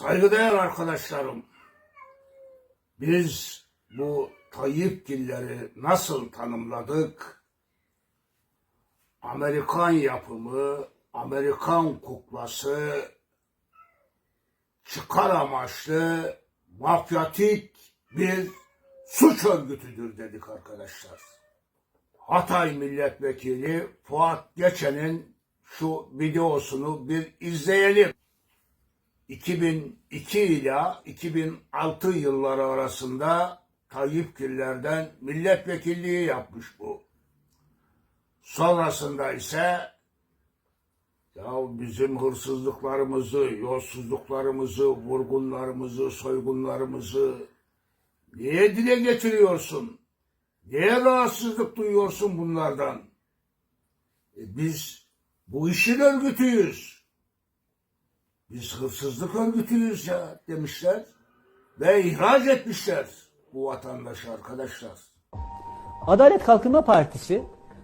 Saygıdeğer arkadaşlarım, biz bu Tayyip Gilleri nasıl tanımladık? Amerikan yapımı, Amerikan kuklası, çıkar amaçlı, mafyatik bir suç örgütüdür dedik arkadaşlar. Hatay Milletvekili Fuat Geçen'in şu videosunu bir izleyelim. 2002 ile 2006 yılları arasında Tayyip Giller'den milletvekilliği yapmış bu. Sonrasında ise ya bizim hırsızlıklarımızı, yolsuzluklarımızı, vurgunlarımızı, soygunlarımızı niye dile getiriyorsun? Niye rahatsızlık duyuyorsun bunlardan? E biz bu işin örgütüyüz. Biz hırsızlık örgütüyüz ya demişler ve ihraç etmişler bu vatandaşı arkadaşlar. Adalet Kalkınma Partisi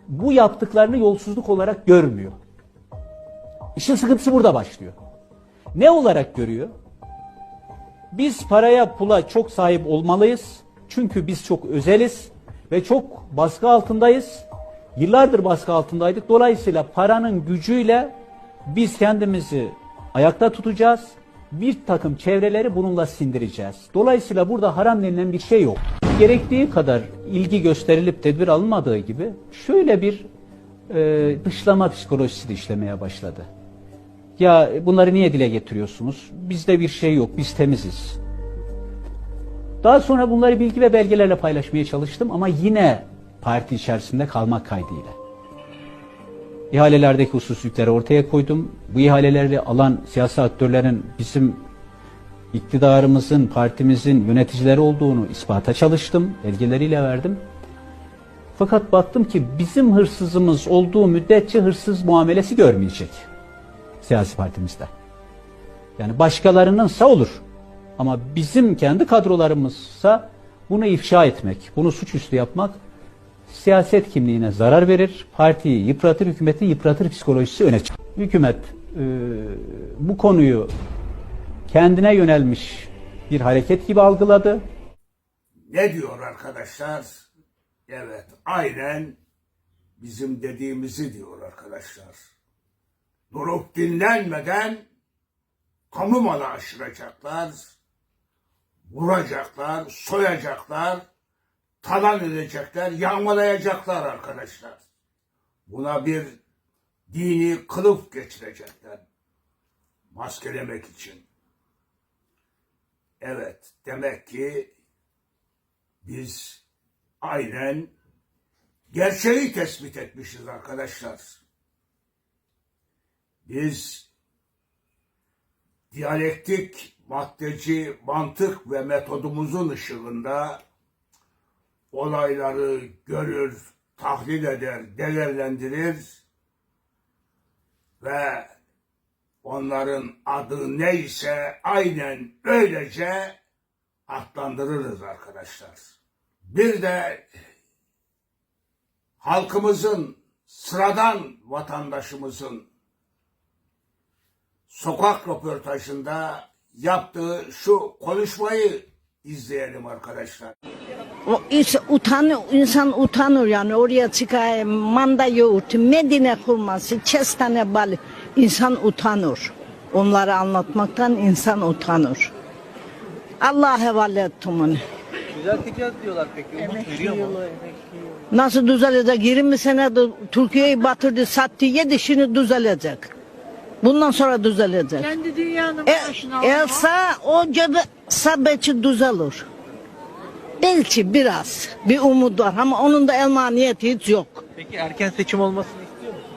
bu yaptıklarını yolsuzluk olarak görmüyor. İşin sıkıntısı burada başlıyor. Ne olarak görüyor? Biz paraya pula çok sahip olmalıyız. Çünkü biz çok özeliz ve çok baskı altındayız. Yıllardır baskı altındaydık. Dolayısıyla paranın gücüyle biz kendimizi ayakta tutacağız. Bir takım çevreleri bununla sindireceğiz. Dolayısıyla burada haram denilen bir şey yok. Gerektiği kadar ilgi gösterilip tedbir alınmadığı gibi şöyle bir e, dışlama psikolojisi de işlemeye başladı. Ya bunları niye dile getiriyorsunuz? Bizde bir şey yok, biz temiziz. Daha sonra bunları bilgi ve belgelerle paylaşmaya çalıştım ama yine parti içerisinde kalmak kaydıyla. İhalelerdeki hususlukları ortaya koydum. Bu ihaleleri alan siyasi aktörlerin bizim iktidarımızın, partimizin yöneticileri olduğunu ispata çalıştım. Belgeleriyle verdim. Fakat baktım ki bizim hırsızımız olduğu müddetçe hırsız muamelesi görmeyecek siyasi partimizde. Yani başkalarınınsa olur. Ama bizim kendi kadrolarımızsa bunu ifşa etmek, bunu suçüstü yapmak siyaset kimliğine zarar verir, partiyi yıpratır, hükümeti yıpratır psikolojisi öne çıkar. Hükümet e, bu konuyu kendine yönelmiş bir hareket gibi algıladı. Ne diyor arkadaşlar? Evet, aynen bizim dediğimizi diyor arkadaşlar. Durup dinlenmeden kamu malı aşıracaklar, vuracaklar, soyacaklar, talan edecekler, yağmalayacaklar arkadaşlar. Buna bir dini kılıf geçirecekler. Maskelemek için. Evet, demek ki biz aynen gerçeği tespit etmişiz arkadaşlar. Biz diyalektik, maddeci, mantık ve metodumuzun ışığında olayları görür, tahlil eder, değerlendirir ve onların adı neyse aynen öylece adlandırırız arkadaşlar. Bir de halkımızın, sıradan vatandaşımızın sokak röportajında yaptığı şu konuşmayı izleyelim arkadaşlar. O utanıyor, insan utanır yani oraya çıkar manda yoğurt, Medine hurması, kestane balı. İnsan utanır. Onları anlatmaktan insan utanır. Allah'a havale ettim onu. Düzelteceğiz diyorlar peki. Umut veriyor mu? Nasıl düzelecek? 20 senedir Türkiye'yi batırdı, sattı, yedi şimdi düzelecek. Bundan sonra düzelecek. Kendi dünyanın E, başına Elsa o cebe sabeci düzelir. Belki biraz bir umut var ama onun da elmaniyeti hiç yok. Peki erken seçim olmasını istiyor musun?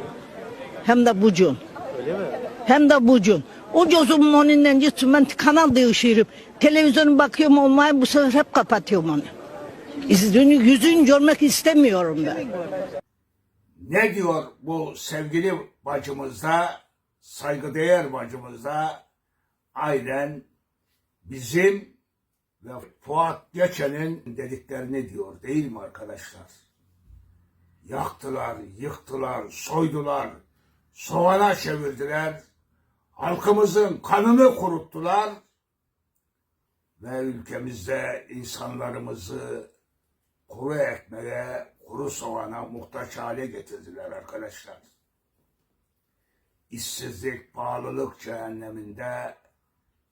Hem de bucun. Öyle mi? Hem de bucun. O gözümün önünden gitsin ben kanal değişirim. Televizyona bakıyorum olmayı bu sefer hep kapatıyorum onu. İzlediğini yüzünü görmek istemiyorum ben. Ne diyor bu sevgili bacımızda, saygıdeğer bacımızda aynen bizim ve Fuat Geçen'in dediklerini diyor değil mi arkadaşlar? Yaktılar, yıktılar, soydular, soğana çevirdiler, halkımızın kanını kuruttular ve ülkemizde insanlarımızı kuru ekmeğe, kuru soğana muhtaç hale getirdiler arkadaşlar. İşsizlik, pahalılık cehenneminde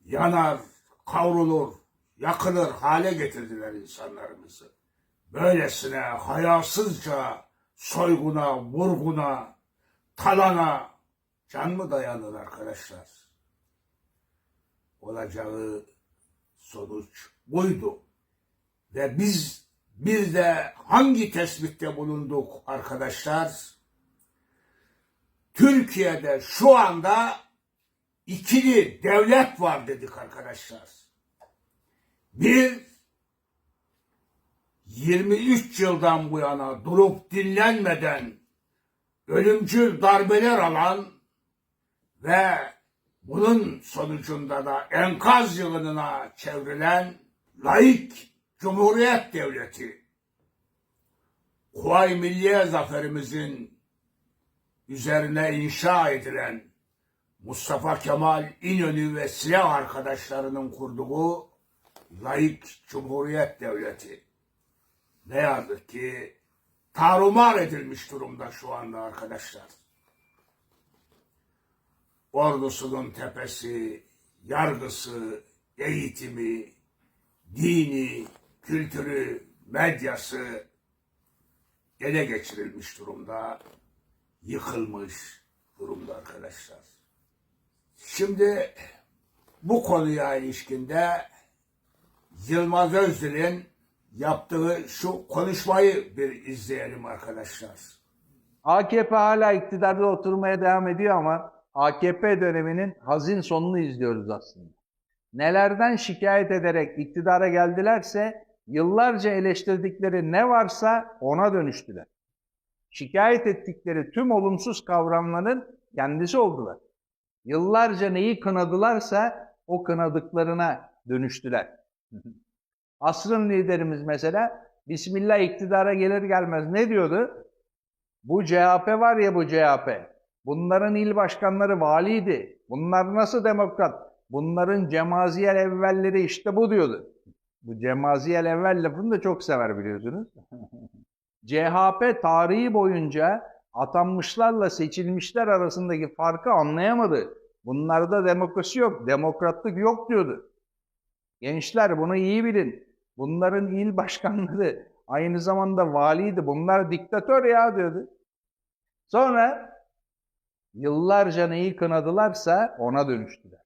yanar, kavrulur, yakılır hale getirdiler insanlarımızı. Böylesine hayasızca soyguna, vurguna, talana can mı dayanır arkadaşlar? Olacağı sonuç buydu. Ve biz bir de hangi tespitte bulunduk arkadaşlar? Türkiye'de şu anda ikili devlet var dedik arkadaşlar. Bir 23 yıldan bu yana durup dinlenmeden ölümcül darbeler alan ve bunun sonucunda da enkaz yığınına çevrilen laik Cumhuriyet Devleti. Kuvayi Milliye zaferimizin üzerine inşa edilen Mustafa Kemal İnönü ve silah arkadaşlarının kurduğu laik Cumhuriyet Devleti. Ne yazık ki tarumar edilmiş durumda şu anda arkadaşlar. Ordusunun tepesi, yargısı, eğitimi, dini, kültürü, medyası ele geçirilmiş durumda, yıkılmış durumda arkadaşlar. Şimdi bu konuya ilişkinde Yılmaz Özdil'in yaptığı şu konuşmayı bir izleyelim arkadaşlar. AKP hala iktidarda oturmaya devam ediyor ama AKP döneminin hazin sonunu izliyoruz aslında. Nelerden şikayet ederek iktidara geldilerse yıllarca eleştirdikleri ne varsa ona dönüştüler. Şikayet ettikleri tüm olumsuz kavramların kendisi oldular. Yıllarca neyi kınadılarsa o kınadıklarına dönüştüler. Asrın liderimiz mesela Bismillah iktidara gelir gelmez ne diyordu? Bu CHP var ya bu CHP. Bunların il başkanları valiydi. Bunlar nasıl demokrat? Bunların cemaziyel evvelleri işte bu diyordu. Bu cemaziyel evvel lafını da çok sever biliyorsunuz. CHP tarihi boyunca atanmışlarla seçilmişler arasındaki farkı anlayamadı. Bunlarda demokrasi yok, demokratlık yok diyordu. Gençler bunu iyi bilin. Bunların il başkanları aynı zamanda valiydi. Bunlar diktatör ya diyordu. Sonra yıllarca neyi kınadılarsa ona dönüştüler.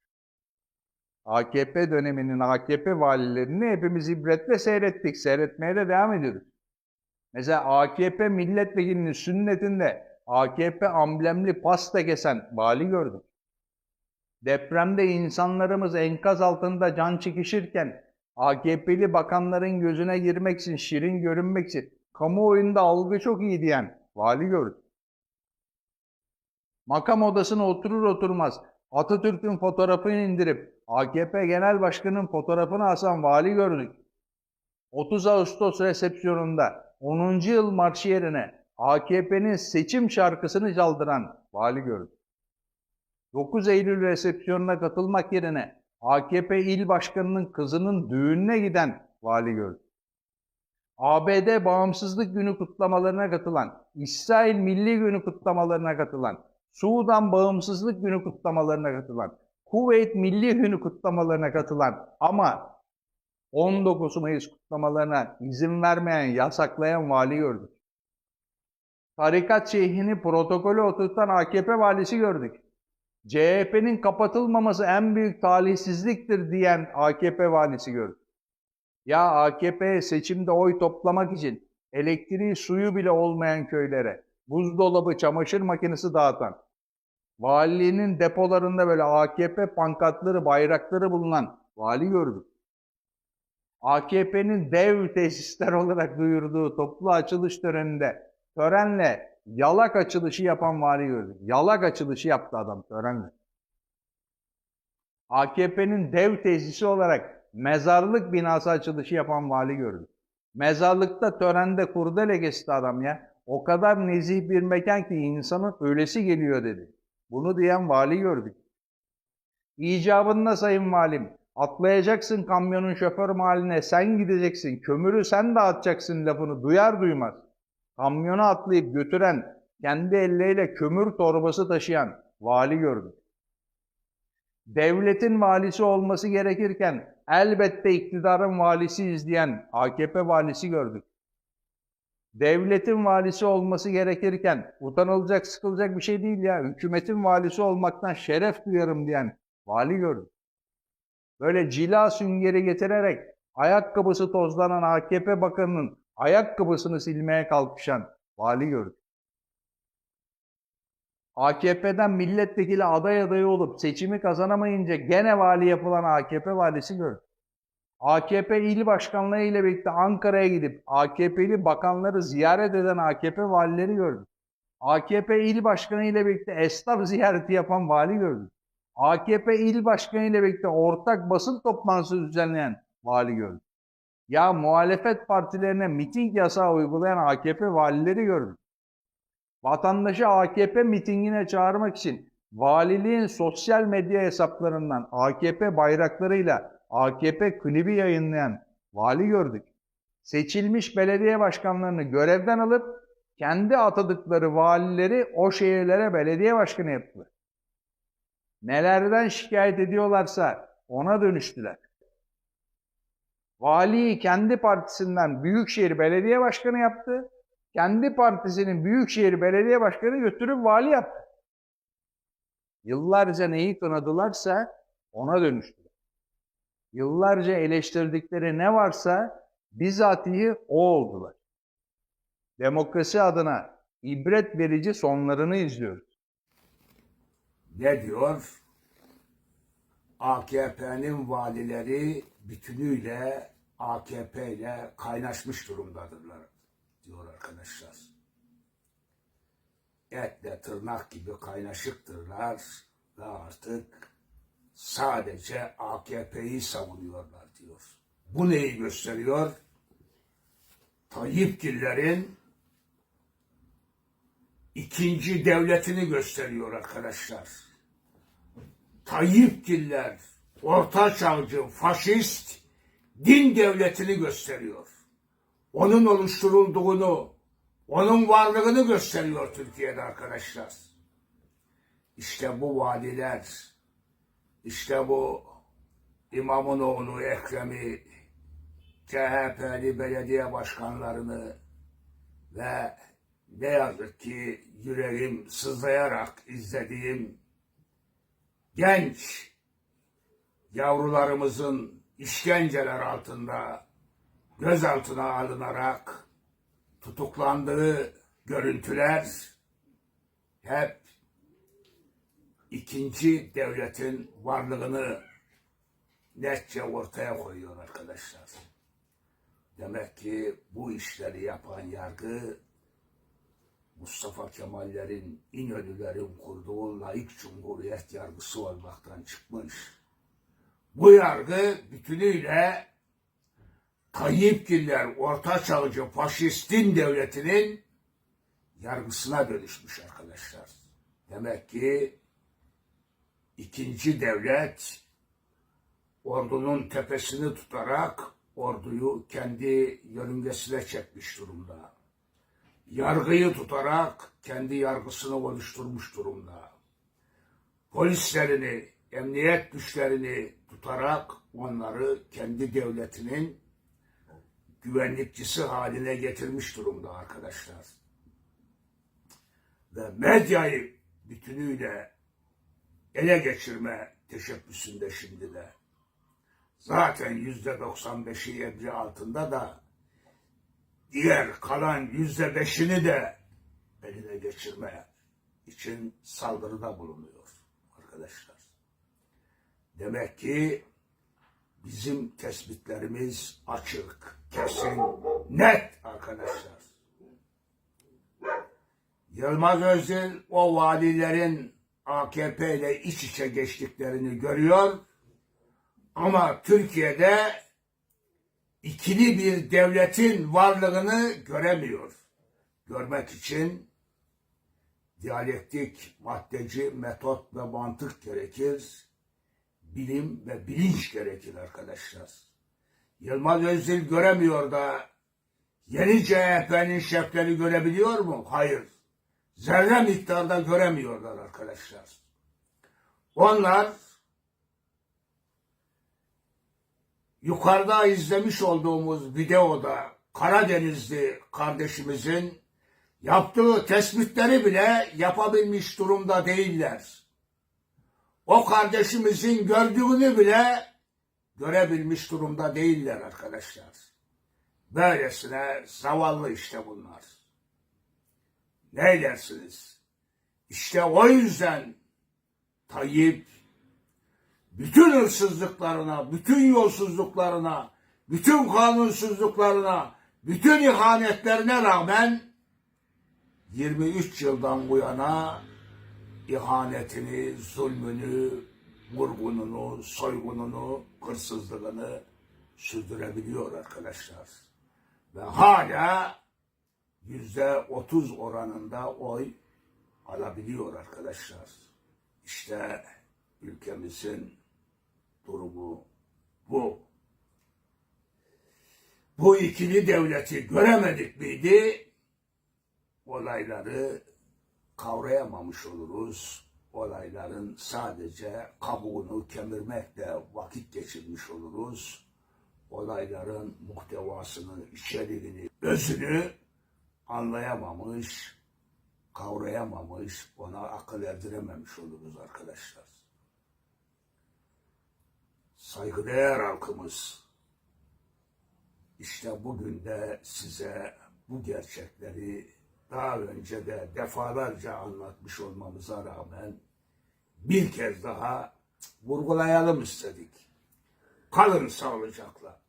AKP döneminin AKP valilerini hepimiz ibretle seyrettik. Seyretmeye de devam ediyoruz. Mesela AKP milletvekilinin sünnetinde AKP amblemli pasta kesen vali gördüm. Depremde insanlarımız enkaz altında can çekişirken AKP'li bakanların gözüne girmek için, şirin görünmek için kamuoyunda algı çok iyi diyen vali gördüm. Makam odasına oturur oturmaz Atatürk'ün fotoğrafını indirip AKP Genel Başkanı'nın fotoğrafını asan vali gördük. 30 Ağustos resepsiyonunda 10. yıl marşı yerine AKP'nin seçim şarkısını çaldıran vali gördük. 9 Eylül resepsiyonuna katılmak yerine AKP il başkanının kızının düğününe giden vali gördük. ABD Bağımsızlık Günü kutlamalarına katılan, İsrail Milli Günü kutlamalarına katılan, Sudan Bağımsızlık Günü kutlamalarına katılan, Kuveyt Milli Günü kutlamalarına katılan ama 19 Mayıs kutlamalarına izin vermeyen, yasaklayan vali gördük. Tarikat şeyhini protokolü oturtan AKP valisi gördük. CHP'nin kapatılmaması en büyük talihsizliktir diyen AKP valisi gördük. Ya AKP seçimde oy toplamak için elektriği suyu bile olmayan köylere, buzdolabı, çamaşır makinesi dağıtan, valiliğinin depolarında böyle AKP pankartları, bayrakları bulunan vali gördük. AKP'nin dev tesisler olarak duyurduğu toplu açılış töreninde törenle yalak açılışı yapan vali gördük. Yalak açılışı yaptı adam törenle. AKP'nin dev tesisi olarak mezarlık binası açılışı yapan vali gördük. Mezarlıkta törende kurdele kesti adam ya. O kadar nezih bir mekan ki insanın ölesi geliyor dedi. Bunu diyen vali gördük. İcabında sayın valim, Atlayacaksın kamyonun şoför mahalline sen gideceksin. Kömürü sen dağıtacaksın lafını duyar duymaz. Kamyona atlayıp götüren, kendi elleriyle kömür torbası taşıyan vali gördük. Devletin valisi olması gerekirken elbette iktidarın valisi izleyen AKP valisi gördük. Devletin valisi olması gerekirken utanılacak, sıkılacak bir şey değil ya. Hükümetin valisi olmaktan şeref duyarım diyen vali gördük. Böyle cila süngeri getirerek ayakkabısı tozlanan AKP bakanının ayakkabısını silmeye kalkışan vali gördük. AKP'den milletvekili aday adayı olup seçimi kazanamayınca gene vali yapılan AKP valisi gördük. AKP il başkanlığı ile birlikte Ankara'ya gidip AKP'li bakanları ziyaret eden AKP valileri gördük. AKP il başkanı ile birlikte esnaf ziyareti yapan vali gördük. AKP il başkanı ile birlikte ortak basın toplantısı düzenleyen vali gördük. Ya muhalefet partilerine miting yasağı uygulayan AKP valileri gördük. Vatandaşı AKP mitingine çağırmak için valiliğin sosyal medya hesaplarından AKP bayraklarıyla AKP klibi yayınlayan vali gördük. Seçilmiş belediye başkanlarını görevden alıp kendi atadıkları valileri o şehirlere belediye başkanı yaptılar. Nelerden şikayet ediyorlarsa ona dönüştüler. Valiyi kendi partisinden Büyükşehir Belediye Başkanı yaptı. Kendi partisinin Büyükşehir Belediye Başkanı götürüp vali yaptı. Yıllarca neyi kınadılarsa ona dönüştüler. Yıllarca eleştirdikleri ne varsa bizatihi o oldular. Demokrasi adına ibret verici sonlarını izliyoruz. Ne diyor? AKP'nin valileri bütünüyle AKP ile kaynaşmış durumdadırlar diyor arkadaşlar. Etle tırnak gibi kaynaşıktırlar ve artık sadece AKP'yi savunuyorlar diyor. Bu neyi gösteriyor? Tayyipgillerin ikinci devletini gösteriyor arkadaşlar. Tayyipgiller orta çağcı faşist din devletini gösteriyor. Onun oluşturulduğunu, onun varlığını gösteriyor Türkiye'de arkadaşlar. İşte bu valiler, işte bu İmamın oğlu Ekrem'i, CHP'li belediye başkanlarını ve ne yazık ki yüreğim sızlayarak izlediğim genç yavrularımızın işkenceler altında gözaltına alınarak tutuklandığı görüntüler hep ikinci devletin varlığını netçe ortaya koyuyor arkadaşlar. Demek ki bu işleri yapan yargı Mustafa Kemal'lerin, İnönü'lerin kurduğu laik cumhuriyet yargısı olmaktan çıkmış. Bu yargı bütünüyle Tayyipgiller Orta Çağcı faşistin devletinin yargısına dönüşmüş arkadaşlar. Demek ki ikinci devlet ordunun tepesini tutarak orduyu kendi yörüngesine çekmiş durumda. Yargıyı tutarak kendi yargısını oluşturmuş durumda. Polislerini, emniyet güçlerini tutarak onları kendi devletinin güvenlikçisi haline getirmiş durumda arkadaşlar. Ve medyayı bütünüyle ele geçirme teşebbüsünde şimdi de. Zaten yüzde 95'i emri altında da diğer kalan yüzde beşini de eline geçirme için saldırıda bulunuyor arkadaşlar. Demek ki bizim tespitlerimiz açık, kesin, net arkadaşlar. Yılmaz Özdil o valilerin AKP ile iç içe geçtiklerini görüyor ama Türkiye'de ikili bir devletin varlığını göremiyor. Görmek için diyalektik, maddeci, metot ve mantık gerekir. Bilim ve bilinç gerekir arkadaşlar. Yılmaz Özdil göremiyor da yeni CHP'nin şefleri görebiliyor mu? Hayır. Zerre miktarda göremiyorlar arkadaşlar. Onlar yukarıda izlemiş olduğumuz videoda Karadenizli kardeşimizin yaptığı tespitleri bile yapabilmiş durumda değiller. O kardeşimizin gördüğünü bile görebilmiş durumda değiller arkadaşlar. Böylesine zavallı işte bunlar. Ne dersiniz? İşte o yüzden Tayyip bütün hırsızlıklarına, bütün yolsuzluklarına, bütün kanunsuzluklarına, bütün ihanetlerine rağmen 23 yıldan bu yana ihanetini, zulmünü, vurgununu, soygununu, hırsızlığını sürdürebiliyor arkadaşlar. Ve hala yüzde otuz oranında oy alabiliyor arkadaşlar. İşte ülkemizin durumu bu. Bu ikili devleti göremedik miydi? Olayları kavrayamamış oluruz. Olayların sadece kabuğunu kemirmekle vakit geçirmiş oluruz. Olayların muhtevasını, içeriğini, özünü anlayamamış, kavrayamamış, ona akıl erdirememiş oluruz arkadaşlar. Saygıdeğer halkımız, işte bugün de size bu gerçekleri daha önce de defalarca anlatmış olmamıza rağmen bir kez daha vurgulayalım istedik. Kalın sağlıcakla.